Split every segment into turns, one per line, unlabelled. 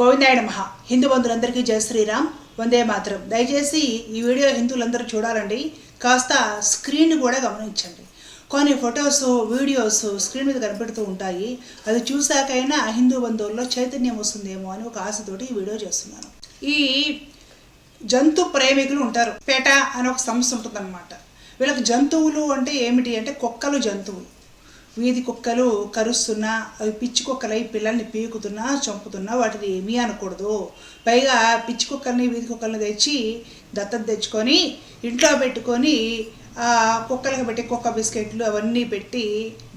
గోవిందాయ నమ. హిందూ బంధువులందరికీ జయ శ్రీరామ్. వందే మాత్రం. దయచేసి ఈ వీడియో హిందువులందరూ చూడాలండి. కాస్త స్క్రీన్ కూడా గమనించండి. కొన్ని ఫొటోస్ వీడియోస్ స్క్రీన్ మీద కనిపెడుతూ ఉంటాయి. అది చూశాకైనా హిందూ బంధువుల్లో చైతన్యం వస్తుందేమో అని ఒక ఆశతోటి ఈ వీడియో చేస్తున్నాను. ఈ జంతు ప్రేమికులు ఉంటారు. పేట అని ఒక సంస్థ ఉంటుందన్నమాట. వీళ్ళకి జంతువులు అంటే ఏమిటి అంటే కుక్కలు జంతువులు. వీధి కుక్కలు కరుస్తున్నా అవి పిచ్చి కుక్కలై పిల్లల్ని పీకుతున్నా చంపుతున్నా వాటిని ఏమీ అనకూడదు. పైగా పిచ్చి కుక్కల్ని వీధి కుక్కల్ని తెచ్చి దత్తత తెచ్చుకొని ఇంట్లో పెట్టుకొని కుక్కలకు కుక్కలకి పెట్టి కుక్క బిస్కెట్లు అవన్నీ పెట్టి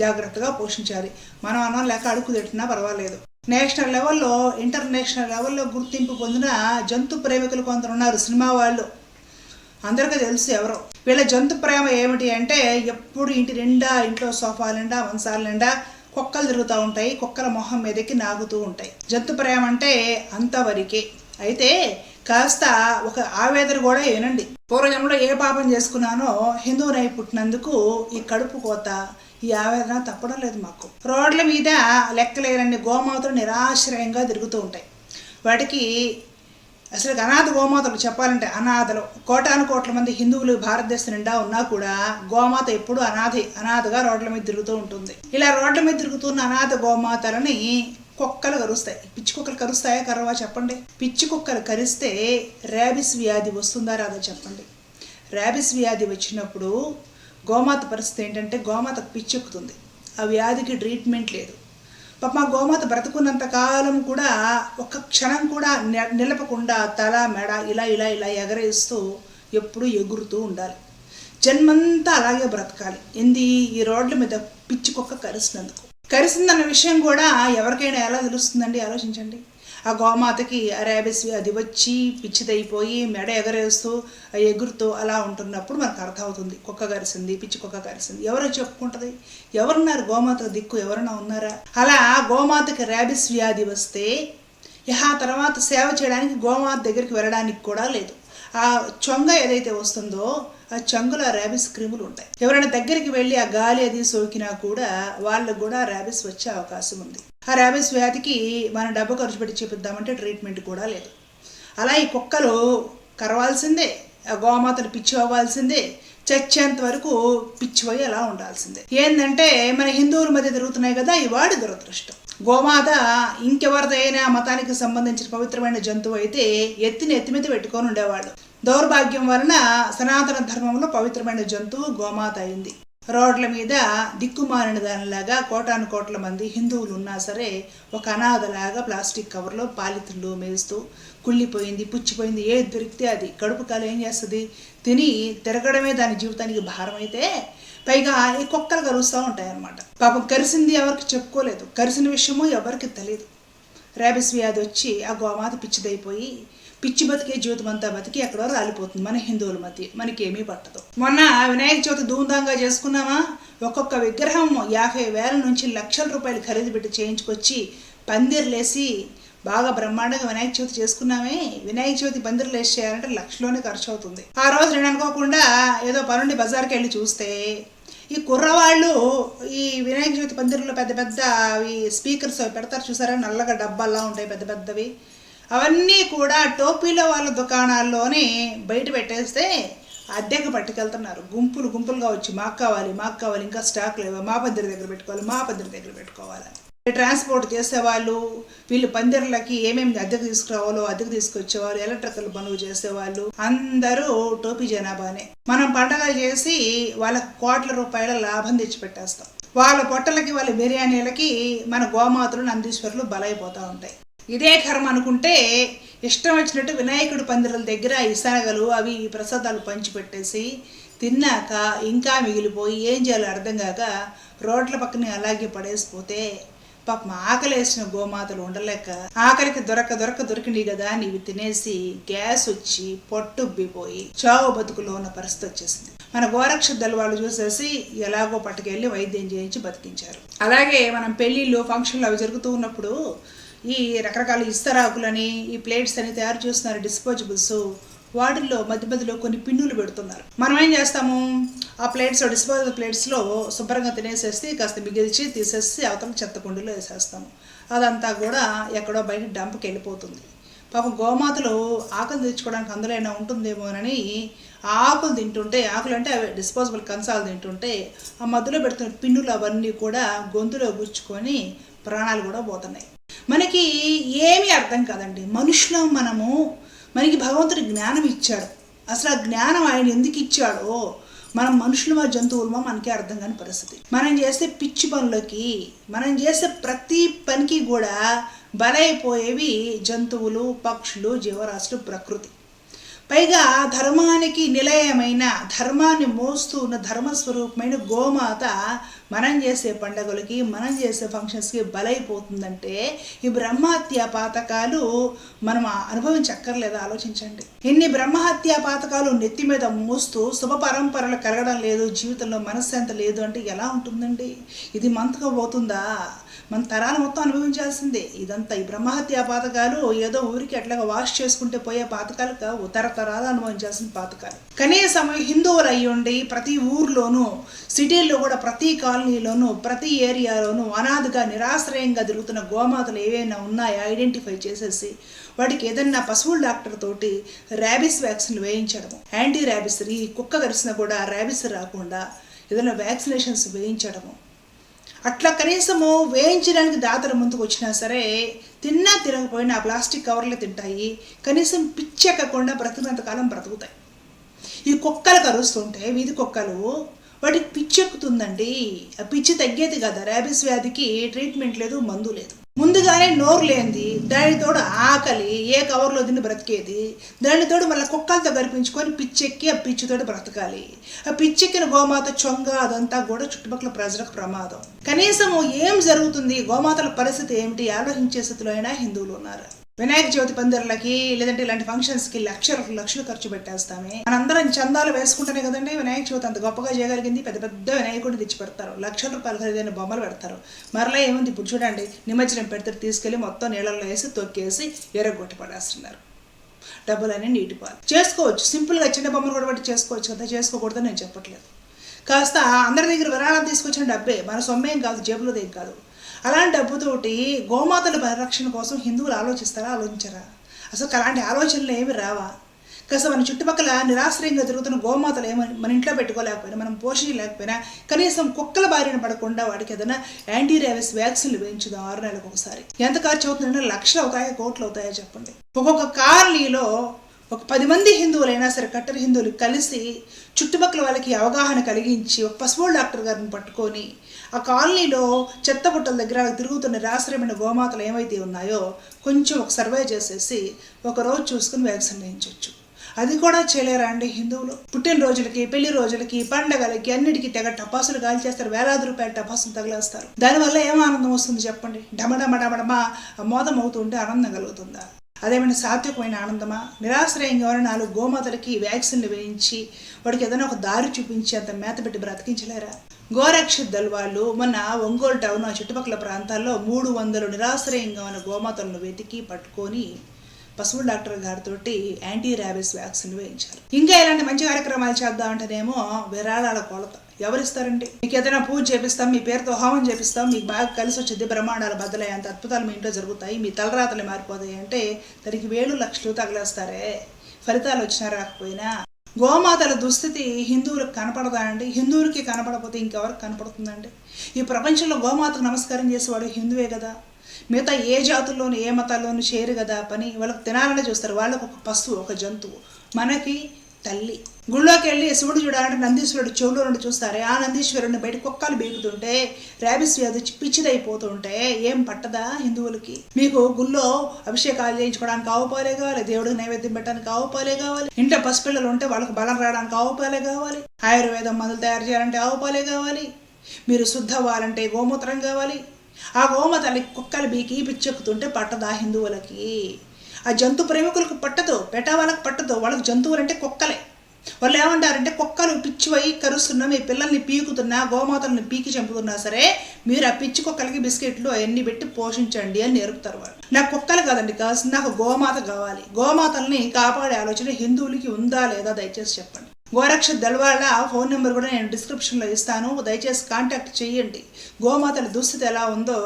జాగ్రత్తగా పోషించాలి. మనం అన్నం లేక అడుగు తిట్టినా పర్వాలేదు. నేషనల్ లెవెల్లో ఇంటర్నేషనల్ లెవెల్లో గుర్తింపు పొందిన జంతు ప్రేమికులు కొందరు ఉన్నారు సినిమా వాళ్ళు. అందరికీ తెలుసు ఎవరో. వీళ్ళ జంతు ప్రేమ ఏమిటి అంటే ఎప్పుడు ఇంటి నిండా ఇంట్లో సోఫాల నిండా మంచాల నిండా కుక్కలు తిరుగుతూ ఉంటాయి కుక్కల మొహం మీదకి నాగుతూ ఉంటాయి. జంతు ప్రేమ అంటే అంతవరకే. అయితే కాస్త ఒక ఆవేదన కూడా ఏనండి. పూర్వజన్మలో ఏ పాపం చేసుకున్నానో హిందువునై పుట్టినందుకు ఈ కడుపు కోత ఈ ఆవేదన తప్పడం లేదు మాకు. రోడ్ల మీద లెక్కలేనన్ని గోమాతలు నిరాశ్రయంగా తిరుగుతూ ఉంటాయి. వాటికి అసలు అనాథ గోమాతలు చెప్పాలంటే అనాథలు. కోటాను కోట్ల మంది హిందువులు భారతదేశం నిండా ఉన్నా కూడా గోమాత ఎప్పుడు అనాథి అనాథగా రోడ్ల మీద తిరుగుతూ ఉంటుంది. ఇలా రోడ్ల మీద తిరుగుతున్న అనాథ గోమాతలని కుక్కలు కరుస్తాయి. పిచ్చి కుక్కలు కరుస్తాయా కరవా చెప్పండి? పిచ్చి కుక్కలు కరిస్తే ర్యాబిస్ వ్యాధి వస్తుందా రాదా చెప్పండి? ర్యాబిస్ వ్యాధి వచ్చినప్పుడు గోమాత పరిస్థితి ఏంటంటే గోమాతకు పిచ్చెక్కుతుంది. ఆ వ్యాధికి ట్రీట్మెంట్ లేదు. పాప గోమాత బ్రతుకున్నంత కాలం కూడా ఒక్క క్షణం కూడా నిలపకుండా తల మెడ ఇలా ఇలా ఇలా ఎగరేస్తూ ఎప్పుడూ ఎగురుతూ ఉండాలి. జన్మంతా అలాగే బ్రతకాలి. ఎంది ఈ రోడ్ల మీద పిచ్చి కుక్క కరిసినందుకు. కరిసిందన్న విషయం కూడా ఎవరికైనా ఎలా తెలుస్తుందండి? ఆలోచించండి. ఆ గోమాతకి ఆ ర్యాబిస్ అది వచ్చి పిచ్చిదైపోయి మెడ ఎగరేస్తూ ఎగురుతూ అలా ఉంటున్నప్పుడు మనకు అర్థమవుతుంది. కుక్క కరిసింది పిచ్చి కుక్క కరిసింది ఎవరో చెప్పుకుంటుంది. ఎవరున్నారు? గోమాత దిక్కు ఎవరైనా ఉన్నారా? అలా గోమాతకి ర్యాబిస్ వ్యాధి వస్తే ఇహ తర్వాత సేవ చేయడానికి గోమాత దగ్గరికి వెళ్ళడానికి కూడా లేదు. ఆ చొంగ ఏదైతే వస్తుందో ఆ చంగులో ర్యాబిస్ క్రిములు ఉంటాయి. ఎవరైనా దగ్గరికి వెళ్ళి ఆ గాలి అది సోకినా కూడా వాళ్ళకు కూడా ర్యాబిస్ వచ్చే అవకాశం ఉంది. ఆ ర్యాబిస్ వ్యాధికి మనం డబ్బు ఖర్చు పెట్టి చూపిద్దామంటే ట్రీట్మెంట్ కూడా లేదు. అలా ఈ కుక్కలు కరవాల్సిందే ఆ గోమాతలు పిచ్చి అవ్వాల్సిందే చచ్చేంత వరకు పిచ్చిపోయి అలా ఉండాల్సిందే. ఏంటంటే మన హిందువుల మధ్య తిరుగుతున్నాయి కదా ఈ వాడి దురదృష్టం. గోమాత ఇంకెవరిదైనా మతానికి సంబంధించిన పవిత్రమైన జంతువు అయితే ఎత్తిని ఎత్తి మీద పెట్టుకొని ఉండేవాళ్ళు. దౌర్భాగ్యం వలన సనాతన ధర్మంలో పవిత్రమైన జంతువు గోమాత అయింది. రోడ్ల మీద దిక్కుమాలిన దానిలాగా కోటాను కోట్ల మంది హిందువులు ఉన్నా సరే ఒక అనాథలాగా ప్లాస్టిక్ కవర్లో పాలితులు మేస్తూ కుళ్ళిపోయింది పుచ్చిపోయింది ఏది దొరికితే అది. కడుపు కాలు ఏం చేస్తుంది? తిని తిరగడమే దాని జీవితానికి భారం అయితే పైగా ఈ కుక్కలు కరుస్తూ ఉంటాయి అన్నమాట పాపం కరిసింది ఎవరికి చెప్పుకోలేదు. కరిసిన విషయము ఎవరికి తెలియదు రేబిస్ వ్యాధి వచ్చి ఆ గోమాత పిచ్చిదైపోయి పిచ్చి బతికే జీవితం అంతా బతికి ఎక్కడో రాలిపోతుంది మన హిందువుల మధ్య. మనకేమీ పట్టదు. మొన్న వినాయక చవితి ధూమ్ధాంగా చేసుకున్నామా? ఒక్కొక్క విగ్రహం యాభై వేల నుంచి లక్షల రూపాయలు ఖరీదు పెట్టి చేయించుకొచ్చి పందిర్లేసి బాగా బ్రహ్మాండంగా వినాయక చవితి చేసుకున్నామే. వినాయక చవితి పందిర్లు వేసి చేయాలంటే లక్షలోనే ఖర్చు అవుతుంది ఆ రోజు నేను అనుకోకుండా ఏదో పనుండి బజార్కి వెళ్ళి చూస్తే ఈ కుర్రవాళ్ళు ఈ వినాయక చవితి పందిరిలో పెద్ద పెద్ద అవి స్పీకర్స్ పెడతారు చూసారా? నల్లగా డబ్బాల్లా ఉంటాయి పెద్ద పెద్దవి. అవన్నీ కూడా టోపీలో వాళ్ళ దుకాణాల్లోనే బయట పెట్టేస్తే అద్దెకు పట్టుకెళ్తున్నారు. గుంపులు గుంపులుగా వచ్చి మాకు కావాలి మాకు కావాలి ఇంకా స్టాక్ లేవా మా పద్దరి దగ్గర పెట్టుకోవాలి మా పద్దరి దగ్గర పెట్టుకోవాలి ట్రాన్స్పోర్ట్ చేసేవాళ్ళు వీళ్ళు పందిర్లకి ఏమేమి అద్దెకు తీసుకురావాలో అద్దెకు తీసుకొచ్చేవాళ్ళు ఎలక్ట్రికల్ పనులు చేసేవాళ్ళు అందరూ టోపీ జనాభానే. మనం పండగలు చేసి వాళ్ళకి కోట్ల రూపాయల లాభం తెచ్చిపెట్టేస్తాం వాళ్ళ పొట్టలకి వాళ్ళ బిర్యానీలకి మన గోమాతలు నందీశ్వరులు బలైపోతూ ఉంటాయి. ఇదే కర్మ అనుకుంటే ఇష్టం వచ్చినట్టు వినాయకుడు పందిరుల దగ్గర ఇసనగలు అవి ప్రసాదాలు పంచిపెట్టేసి తిన్నాక ఇంకా మిగిలిపోయి ఏం చేయాలో అర్థం కాక రోడ్ల పక్కనే అలాగే పడేసిపోతే పాపం ఆకలేసిన గోమాతలు ఉండలేక ఆకలికి దొరక దొరక దొరికింది కదా ఇవి తినేసి గ్యాస్ వచ్చి పొట్టుబ్బిపోయి చావు బతుకులో ఉన్న పరిస్థితి వచ్చేసింది. మన గోరక్ష దళ వాళ్ళు చూసేసి ఎలాగో పట్టుకెళ్ళి వైద్యం చేయించి బతికించారు. అలాగే మనం పెళ్ళిళ్ళు ఫంక్షన్లు అవి జరుగుతూ ఉన్నప్పుడు ఈ రకరకాల ఇస్తరాకులని ఈ ప్లేట్స్ అని తయారు చేస్తున్నారు డిస్పోజబుల్స్. వాటిల్లో మధ్య మధ్యలో కొన్ని పిన్నులు పెడుతున్నారు. మనం ఏం చేస్తాము? ఆ ప్లేట్స్ డిస్పోజబుల్ ప్లేట్స్లో శుభ్రంగా తినేసేసి కాస్త మిగిల్చి తీసేసి అవతల చెత్త కుండీలో వేసేస్తాము. అదంతా కూడా ఎక్కడో బయట డంప్కి వెళ్ళిపోతుంది. పాపం గోమాతలు ఆకలి తెచ్చుకోవడానికి అందులో అయినా ఉంటుందేమోనని ఆ ఆకులు తింటుంటే ఆకులు అంటే అవి డిస్పోజబుల్ కంచాలు తింటుంటే ఆ మధ్యలో పెడుతున్న పిన్నులు అవన్నీ కూడా గొంతులో గుచ్చుకొని ప్రాణాలు కూడా పోతున్నాయి. మనకి ఏమీ అర్థం కాదండి. మనుషులం మనము మనకి భగవంతుడు జ్ఞానం ఇచ్చాడు. అసలు ఆ జ్ఞానం ఆయన ఎందుకు ఇచ్చాడో మనం మనుషులమా జంతువులమా మనకే అర్థం కాని పరిస్థితి. మనం చేసే పిచ్చి పనులకి మనం చేసే ప్రతి పనికి కూడా బలైపోయేవి జంతువులు పక్షులు జీవరాశులు ప్రకృతి. పైగా ధర్మానికి నిలయమైన ధర్మాన్ని మోస్తూ ఉన్న ధర్మస్వరూపమైన గోమాత మనం చేసే పండగలకి మనం చేసే ఫంక్షన్స్కి బలైపోతుందంటే ఈ బ్రహ్మహత్య పాతకాలు మనం అనుభవించక్కర్లేదు ఆలోచించండి. ఎన్ని బ్రహ్మహత్య పాతకాలు నెత్తి మీద మోస్తూ శుభ పరంపరలు కలగడం లేదు జీవితంలో మనశ్శాంతి లేదు అంటే ఎలా ఉంటుందండి? ఇది మంతగా పోతుందా? మన తరాలు మొత్తం అనుభవించాల్సిందే. ఇదంతా ఈ బ్రహ్మహత్య పాతకాలు ఏదో ఊరికి అట్లాగా వాష్ చేసుకుంటే పోయే పాతకాలు కావు. తరతరాలు అనుభవించాల్సిన పాతకాలు. కనీసం హిందువులు అయ్యుండి ప్రతి ఊర్లోనూ సిటీల్లో కూడా ప్రతి కాలనీలోనూ ప్రతి ఏరియాలోనూ అనాథగా నిరాశ్రయంగా తిరుగుతున్న గోమాతలు ఏవైనా ఉన్నాయో? ఐడెంటిఫై చేసేసి వాటికి ఏదన్నా పశువుల డాక్టర్ తోటి ర్యాబిస్ వ్యాక్సిన్ వేయించడము. యాంటీ ర్యాబిస్ ఈ కుక్క కరిసినా కూడా ర్యాబిస్ రాకుండా ఏదైనా వ్యాక్సినేషన్స్ వేయించడము. అట్లా కనీసము వేయించడానికి దాతల ముందుకు వచ్చినా సరే తిన్నా తినకపోయినా ఆ ప్లాస్టిక్ కవర్లు తింటాయి. కనీసం పిచ్చెక్కకుండా బ్రతికినంత కాలం బ్రతుకుతాయి. ఈ కుక్కలు కరుస్తుంటే వీధి కుక్కలు వాటికి పిచ్చి ఎక్కుతుందండి. ఆ పిచ్చి తగ్గేది కదా. ర్యాబిస్ వ్యాధికి ట్రీట్మెంట్ లేదు మందు లేదు. ముందుగానే నోరు లేనిది దానితోడు ఆకలి ఏ కవర్లో తిని బ్రతికేది దానితోడు మళ్ళీ కుక్కలతో గరిపించుకొని పిచ్చెక్కి ఆ పిచ్చితోటి బ్రతకాలి. ఆ పిచ్చెక్కిన గోమాత చొంగ అదంతా కూడా చుట్టుపక్కల ప్రజలకు ప్రమాదం. కనీసము ఏం జరుగుతుంది? గోమాతల పరిస్థితి ఏమిటి? ఆలోచించే స్థితిలో అయినా హిందువులు ఉన్నారు. వినాయక చవితి పందిర్లకి లేదంటే ఇలాంటి ఫంక్షన్స్కి లక్షలకు లక్షలు ఖర్చు పెట్టేస్తామే. మనందరం చందాలు వేసుకుంటేనే కదండి వినాయక చవితి అంత గొప్పగా చేయగలిగింది. పెద్ద పెద్ద వినాయకుడిని తెచ్చి పెడతారు లక్షల రూపాయలు ఖరీదైన బొమ్మలు పెడతారు. మరలా ఏముంది? ఇప్పుడు చూడండి. నిమజ్జనం పెడితే తీసుకెళ్ళి మొత్తం నీళ్ళల్లో వేసి తొక్కేసి ఎరగొట్టి పడేస్తున్నారు. డబ్బులన్నీ నీటి పాలు చేసుకోవచ్చు. సింపుల్గా చిన్న బొమ్మలు కూడా బట్టి చేసుకోవచ్చు కదా? చేసుకోకూడదని నేను చెప్పట్లేదు. కాస్త అందరి దగ్గర విరాళం తీసుకొచ్చిన డబ్బే. మన సొమ్మేం కాదు జేబులోదేం కాదు. అలాంటి డబ్బుతోటి గోమాతల పరిరక్షణ కోసం హిందువులు ఆలోచిస్తారా ఆలోచించరా? అసలు అలాంటి ఆలోచనలు ఏమి రావా? కాస్త మన చుట్టుపక్కల నిరాశ్రయంగా తిరుగుతున్న గోమాతలు ఏమని మన ఇంట్లో పెట్టుకోలేకపోయినా మనం పోషించలేకపోయినా కనీసం కుక్కల బారిన పడకుండా వాటికి ఏదైనా యాంటీ రేవిస్ వ్యాక్సిన్లు వేయించుదాం ఆరు నెలలకు ఒకసారి. ఎంత ఖర్చు అవుతుందంటే లక్షలు అవుతాయా కోట్లు అవుతాయా చెప్పండి. ఒక్కొక్క కాలనీలో ఒక పది మంది హిందువులైనా సరే కట్టర్ హిందువులు కలిసి చుట్టుపక్కల వాళ్ళకి అవగాహన కలిగించి ఒక పశువుల డాక్టర్ గారిని పట్టుకొని ఆ కాలనీలో చెత్త బుట్టల దగ్గర తిరుగుతున్న నిరాశ్రయమైన గోమాతలు ఏమైతే ఉన్నాయో కొంచెం ఒక సర్వే చేసేసి ఒక రోజు చూసుకుని వ్యాక్సిన్ వేయించవచ్చు అది కూడా చేయలేరా అండి హిందువులు? పుట్టినరోజులకి పెళ్ళి రోజులకి పండగలకి అన్నిటికీ తెగ టపాసులు గాలి చేస్తారు వేలాది రూపాయల టపాసులు తగిలేస్తారు. దానివల్ల ఏం ఆనందం వస్తుంది చెప్పండి? డమడమ డమడమ మోదం అవుతుంటే ఆనందం కలుగుతుందా? అదేమైనా సాత్వికమైన ఆనందమా? నిరాశ్రయంగా ఎవరైనా నాలుగు గోమాతలకి వ్యాక్సిన్లు వేయించి వాడికి ఏదైనా ఒక దారి చూపించి అంత మేత పెట్టి బ్రతికించలేరా? గోరక్షిత్ దళ వాళ్ళు మొన్న ఒంగోలు టౌన్ ఆ చుట్టుపక్కల ప్రాంతాల్లో మూడు వందలు నిరాశ్రయంగా ఉన్న గోమాతలను వెతికి పట్టుకొని పశువుల డాక్టర్ గారితో యాంటీ ర్యాబిస్ వ్యాక్సిన్ వేయించారు. ఇంకా ఇలాంటి మంచి కార్యక్రమాలు చేద్దాం అంటేనేమో విరాళాల కొలత. ఎవరిస్తారండి? మీకు ఏదైనా పూజ చేపిస్తాం మీ పేరుతో హోమం చేపిస్తాం మీకు బాగా కలిసి వచ్చింది బ్రహ్మాండాలు బద్దలయ్యి అంత అద్భుతాలు మీ ఇంట్లో జరుగుతాయి మీ తలరాతలు మారిపోతాయి అంటే దానికి వేలు లక్షలు తగిలేస్తారే. ఫలితాలు వచ్చినా రాకపోయినా. గోమాతల దుస్థితి హిందువులకు కనపడదా అండి హిందువులకి కనపడకపోతే ఇంకెవరికి కనపడుతుందండి? ఈ ప్రపంచంలో గోమాతకు నమస్కారం చేసేవాడు హిందువే కదా. మిగతా ఏ జాతుల్లోనూ ఏ మతాల్లోనూ చేరు కదా పని. వాళ్ళకి తినాలని చూస్తారు. వాళ్ళకు ఒక పశువు ఒక జంతువు. మనకి తల్లి. గుళ్ళోకి వెళ్ళి శివుడు చూడాలంటే నందీశ్వరుడు చెవులో నుండి చూస్తారే. ఆ నందీశ్వరుడిని బయట కుక్కలు బీగుతుంటే ర్యాబిస్ వ్యాధి పిచ్చిదైపోతుంటే ఏం పట్టదా హిందువులకి? మీకు గుళ్ళో అభిషేకాలు చేయించుకోవడానికి ఆవుపాలే కావాలి. దేవుడికి నైవేద్యం పెట్టడానికి ఆవుపాలే కావాలి. ఇంట్లో పసిపిల్లలు ఉంటే వాళ్ళకి బలం రావడానికి ఆవుపాలే కావాలి. ఆయుర్వేదం మందులు తయారు చేయాలంటే ఆవుపాలే కావాలి. మీరు శుద్ధ అవ్వాలంటే గోమూత్రం కావాలి. ఆ గోమతల్లి కుక్కలు బీకి పిచ్చెక్కుతుంటే పట్టదా హిందువులకి. ఆ జంతు ప్రేమికులకు పట్టదు పెట్ట వాళ్ళకి పట్టదు వాళ్ళకి జంతువులు అంటే కుక్కలే. వాళ్ళు ఏమంటారంటే కుక్కలు పిచ్చివై కరుస్తున్నా మీ పిల్లల్ని పీకుతున్నా గోమాతల్ని పీకి చంపుతున్నా సరే మీరు ఆ పిచ్చి కుక్కలకి బిస్కెట్లు అవన్నీ పెట్టి పోషించండి అని నేర్పుతారు వాళ్ళు. నాకు కుక్కలు కాదండి కావాల్సింది నాకు గోమాత కావాలి. గోమాతల్ని కాపాడే ఆలోచన హిందువులకి ఉందా లేదా దయచేసి చెప్పండి. గోరక్ష దళవాళ్ళ ఫోన్ నెంబర్ కూడా నేను డిస్క్రిప్షన్లో ఇస్తాను. దయచేసి కాంటాక్ట్ చేయండి. గోమాతల దుస్థితి ఎలా ఉందో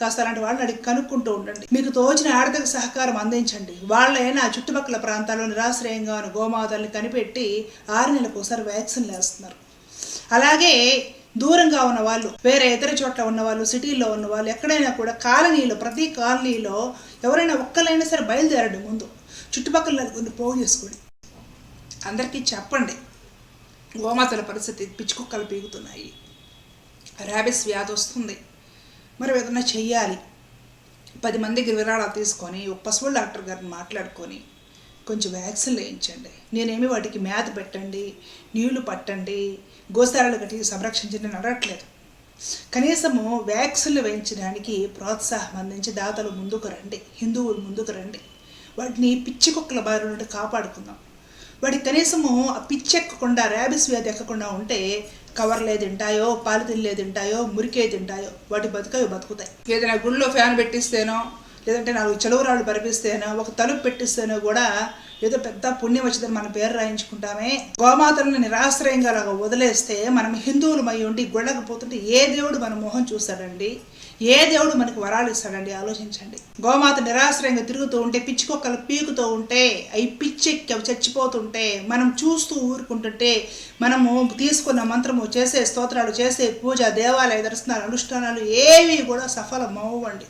కాస్త అలాంటి వాళ్ళని అడిగి కనుక్కుంటూ ఉండండి. మీకు తోచిన ఆర్థిక సహకారం అందించండి. వాళ్ళైనా చుట్టుపక్కల ప్రాంతాల్లో నిరాశ్రయంగా ఉన్న గోమాతల్ని కనిపెట్టి ఆరు నెలలకు ఒకసారి వ్యాక్సిన్లు వేస్తున్నారు అలాగే దూరంగా ఉన్న వాళ్ళు వేరే ఇతర చోట్ల ఉన్న వాళ్ళు సిటీల్లో ఉన్న వాళ్ళు ఎక్కడైనా కూడా కాలనీలో ప్రతి కాలనీలో ఎవరైనా ఒక్కరైనా సరే బయలుదేరండి ముందు. చుట్టుపక్కల నలుగురిని పోగు చేసుకోండి. అందరికీ చెప్పండి. గోమాతల పరిస్థితి పిచ్చుకుక్కలు పీగుతున్నాయి ర్యాబిస్ వ్యాధి వస్తుంది మరి ఏదైనా చెయ్యాలి. పది మందికి విరాళాలు తీసుకొని ఒక పశువుల డాక్టర్ గారిని మాట్లాడుకొని కొంచెం వ్యాక్సిన్లు వేయించండి. నేనేమి వాటికి మేత పెట్టండి నీళ్ళు పట్టండి గోసారాలు కట్టి సంరక్షించండి నేను అడగట్లేదు. కనీసము వ్యాక్సిన్లు వేయించడానికి ప్రోత్సాహం అందించి దాతలు ముందుకు రండి. హిందువులు ముందుకు రండి. వాటిని పిచ్చి కుక్కల బారి నుండి కాపాడుకుందాం. వాడి కనీసము ఆ పిచ్చి ఎక్కకుండా ర్యాబిస్ వ్యాధి ఎక్కకుండా ఉంటే కవర్లే తింటాయో పాలిథిన్లే తింటాయో మురికే తింటాయో వాటి బతుకవి బతుకుతాయి. ఏదైనా గుళ్ళో ఫ్యాన్ పెట్టిస్తేనో లేదంటే నాలుగు చెలవురాళ్ళు పరిపిస్తేనో ఒక తలుపు పెట్టిస్తేనో కూడా ఏదో పెద్ద పుణ్యం వచ్చిందని మన పేరు రాయించుకుంటామే. గోమాతలను నిరాశ్రయంగా అలాగ వదిలేస్తే మనం హిందువులమై ఉండి గుళ్ళకపోతుంటే ఏ దేవుడు మన మొహం చూస్తాడండి? ఏ దేవుడు మనకు వరాలు ఇస్తాడండి? ఆలోచించండి. గోమాత నిరాశ్రయంగా తిరుగుతూ ఉంటే పిచ్చి కుక్కలు పీకుతూ ఉంటే అవి పిచ్చెక్కి అవి చచ్చిపోతుంటే మనం చూస్తూ ఊరుకుంటుంటే మనము తీసుకున్న మంత్రము చేసే స్తోత్రాలు చేసే పూజ దేవాలయ దర్శనాలు అనుష్ఠానాలు ఏవి కూడా సఫలం అవ్వండి.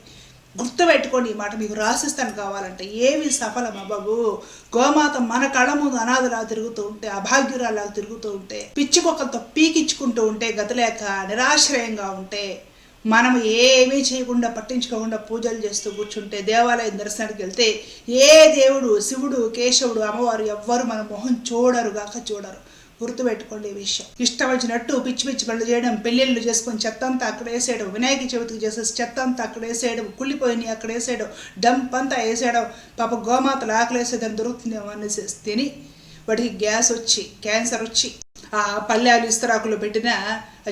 గుర్తుపెట్టుకోండి ఈ మాట మీకు రాసిస్తాను కావాలంటే. ఏవి సఫలం అవ్వవు. గోమాత మన కళ్ళ ముందు అనాథలా తిరుగుతూ ఉంటే అభాగ్యురాలా తిరుగుతూ ఉంటే పిచ్చి కుక్కలతో ఉంటే గతలేక నిరాశ్రయంగా ఉంటే మనం ఏమీ చేయకుండా పట్టించుకోకుండా పూజలు చేస్తూ కూర్చుంటే దేవాలయం దర్శనానికి వెళ్తే ఏ దేవుడు శివుడు కేశవుడు అమ్మవారు ఎవ్వరు మన మొహం చూడరు గాక చూడరు. గుర్తుపెట్టుకోండి ఈ విషయం. ఇష్టం వచ్చినట్టు పిచ్చి పిచ్చి పనులు చేయడం పెళ్ళిళ్ళు చేసుకొని చెత్త అంతా అక్కడ వేసేయడం వినాయక చవితికి చేసేసి చెత్త అంతా అక్కడ వేసేయడం కుళ్ళిపోయినాయి అక్కడ వేసేయడం డంప్ అంతా వేసేయడం పాప గోమాతలు ఆకలి వేసేదని దొరుకుతుందేమో అనేసి తిని వాటికి గ్యాస్ వచ్చి క్యాన్సర్ వచ్చి పల్లెలు ఇస్తరాకులు పెట్టిన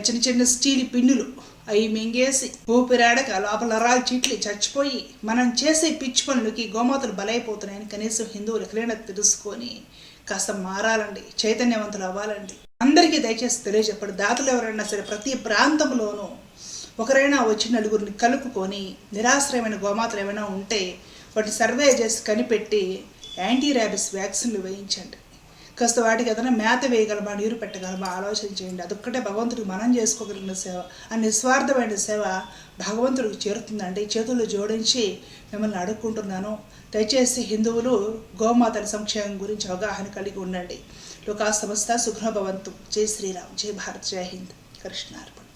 చిన్న చిన్న స్టీల్ పిన్నులు అవి మింగేసి ఊపిరాడక లోపల రాలు చీట్లు చచ్చిపోయి మనం చేసే పిచ్చి పనులకి గోమాతలు బలైపోతున్నాయని కనీసం హిందువులు ఎక్కడైనా తెలుసుకొని కాస్త మారాలండి చైతన్యవంతులు అవ్వాలండి. అందరికీ దయచేసి తెలియజెప్పండి దాతలు ఎవరైనా సరే ప్రతి ప్రాంతంలోనూ ఒకరైనా వచ్చి నలుగురిని కలుపుకొని నిరాశ్రయమైన గోమాతలు ఏమైనా ఉంటే వాటిని సర్వే చేసి కనిపెట్టి యాంటీ ర్యాబిస్ వ్యాక్సిన్లు వేయించండి. కాస్త వాటికి ఏదైనా మేత వేయగలమా నీరు పెట్టగలమా ఆలోచన చేయండి. అదొక్కటే భగవంతుడికి మనం చేసుకోగలిగిన సేవ. ఆ నిస్వార్థమైన సేవ భగవంతుడికి చేరుతుందండి. చేతులు జోడించి మిమ్మల్ని అడుక్కుంటున్నాను. దయచేసి హిందువులు గోమాతల సంక్షేమం గురించి అవగాహన కలిగి ఉండండి. లోకా సమస్త సుఖభవంతు జై శ్రీరామ్. జై భారత్. జై హింద్. కృష్ణార్పణ